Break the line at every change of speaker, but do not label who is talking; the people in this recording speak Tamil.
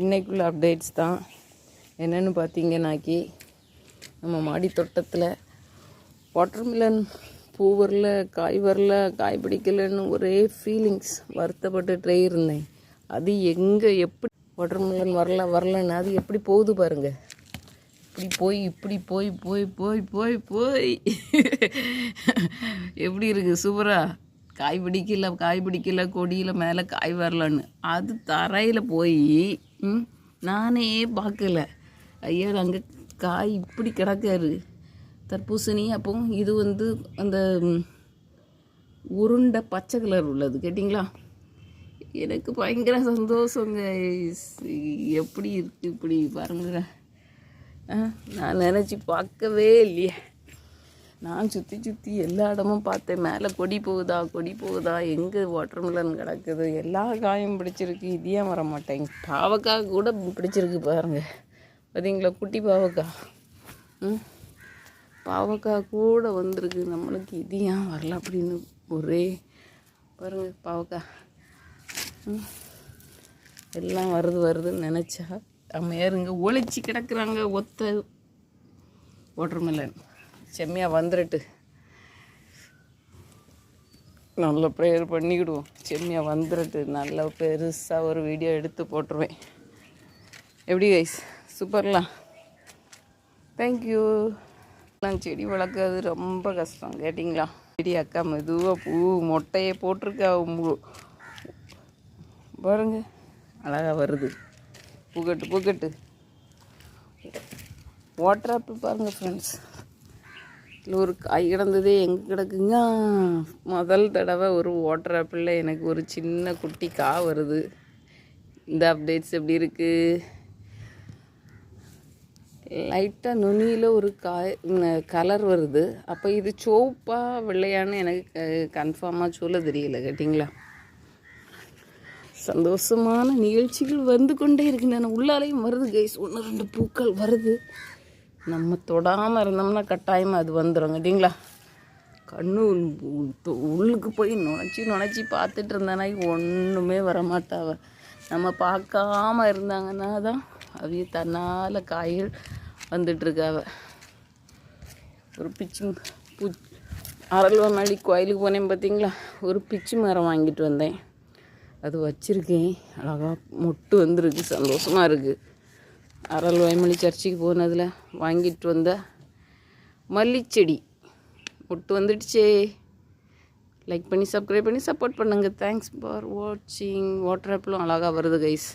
இன்றைக்குள்ள அப்டேட்ஸ் தான். என்னென்னு பார்த்தீங்கன்னாக்கி நம்ம மாடி தோட்டத்தில் வாட்டர்மிலன் பூ வரல காய் வரல காய் பிடிக்கலன்னு ஒரே ஃபீலிங்ஸ் வருத்தப்பட்டுட்டே இருந்தேன். அது எங்கே எப்படி வாட்டர்மிலன் வரல வரலன்னு அது எப்படி போகுது பாருங்கள் இப்படி போய் இப்படி போய் போய் போய் போய் போய். எப்படி இருக்குது சூப்பரா காய் பிடிக்கல காய் பிடிக்கல கொடியில் மேலே காய் வரலன்னு. அது தரையில் போய் ம், நானே பார்க்கல. ஐயா அங்கே காய் இப்படி கிடக்காரு. தர்பூசணி அப்போ இது வந்து அந்த உருண்டை பச்சை கலர் உள்ளது கேட்டிங்களா? எனக்கு பயங்கர சந்தோஷங்க. எப்படி இருக்குது இப்படி பாருங்க ஆ, நான் நினச்சி பார்க்கவே இல்லையே. நான் சுற்றி சுற்றி எல்லா இடமும் பார்த்தேன். மேலே கொடி போகுதா கொடி போகுதா எங்கே வாட்டர்மெலன் கிடக்குது? எல்லா காயும் பிடிச்சிருக்கு. இது ஏன் வர மாட்டேங்க பாவக்காய் கூட பிடிச்சிருக்கு பாருங்கள் பார்த்தீங்களா குட்டி பாவக்காய் ம்? பாவக்காய் கூட வந்திருக்கு. நம்மளுக்கு இது ஏன் வரல அப்படின்னு ஒரே பாருங்க பாவக்காய் எல்லாம் வருது வருதுன்னு நினச்சா. அம்மையாருங்க ஒழிச்சு கிடக்குறாங்க. ஒத்த வாட்டர்மெலன் செம்மையாக வந்துடட்டு நல்ல ப்ரேயர் பண்ணிக்கிடுவோம். செம்மையாக வந்துடட்டு நல்ல பெருசாக ஒரு வீடியோ எடுத்து போட்டுருவேன். எப்படி கைஸ் சூப்பர்லாம். தேங்க்யூ எல்லாம் செடி வளர்க்குறது ரொம்ப கஷ்டம். கேட்டிங்களா? செடி அக்கா மெதுவாக பூ மொட்டையை போட்டிருக்கா பாருங்க. அழகாக வருது. பூக்கட்டு பூக்கட்டு. வாட்டர் ஆப்பிள் பாருங்கள் ஃப்ரெண்ட்ஸ் இதில் ஒரு காய் கிடந்ததே எங்கே கிடக்குங்க? முதல் தடவை ஒரு ஓட்டுற பிள்ளை எனக்கு ஒரு சின்ன குட்டி கா வருது. இந்த அப்டேட்ஸ் எப்படி இருக்குது லைட்டாக நுனியில் ஒரு காய் கலர் வருது. அப்போ இது சோப்பாக வெள்ளையான்னு எனக்கு கன்ஃபார்மாக சொல்ல தெரியல கேட்டிங்களா? சந்தோஷமான நிகழ்ச்சிகள் வந்து கொண்டே இருக்கின்றன உள்ளாலையும் வருது கைஸ் ஒன்று ரெண்டு பூக்கள் வருது. நம்ம தொடாமல் இருந்தோம்னா கட்டாயமாக அது வந்துடும் கேட்டிங்களா? கண்ணு உள்ளுக்கு போய் நுழைச்சி நுழைச்சி பார்த்துட்டு இருந்தேனா ஒன்றுமே வரமாட்டாவ நம்ம பார்க்காம இருந்தாங்கன்னா தான் அவிய தன்னால் காய்கள் வந்துட்டுருக்காவ ஒரு பிச்சு பூ அரல்வாமேடி கோயிலுக்கு போனேன் பார்த்தீங்களா? ஒரு பிச்சு மரம் வாங்கிட்டு வந்தேன். அது வச்சுருக்கேன். அழகாக மொட்டு வந்திருக்கு சந்தோஷமாக இருக்குது அரல் வயமொழி சர்ச்சுக்கு போனதில் வாங்கிட்டு வந்த மல்லிச்செடி. முட்டு வந்துடுச்சே. லைக் பண்ணி சப்ஸ்கிரைப் பண்ணி சப்போர்ட் பண்ணுங்கள் தேங்க்ஸ் ஃபார் வாட்சிங் வாட்டர் ஆப்பிளும் அழகாக வருது கைஸ்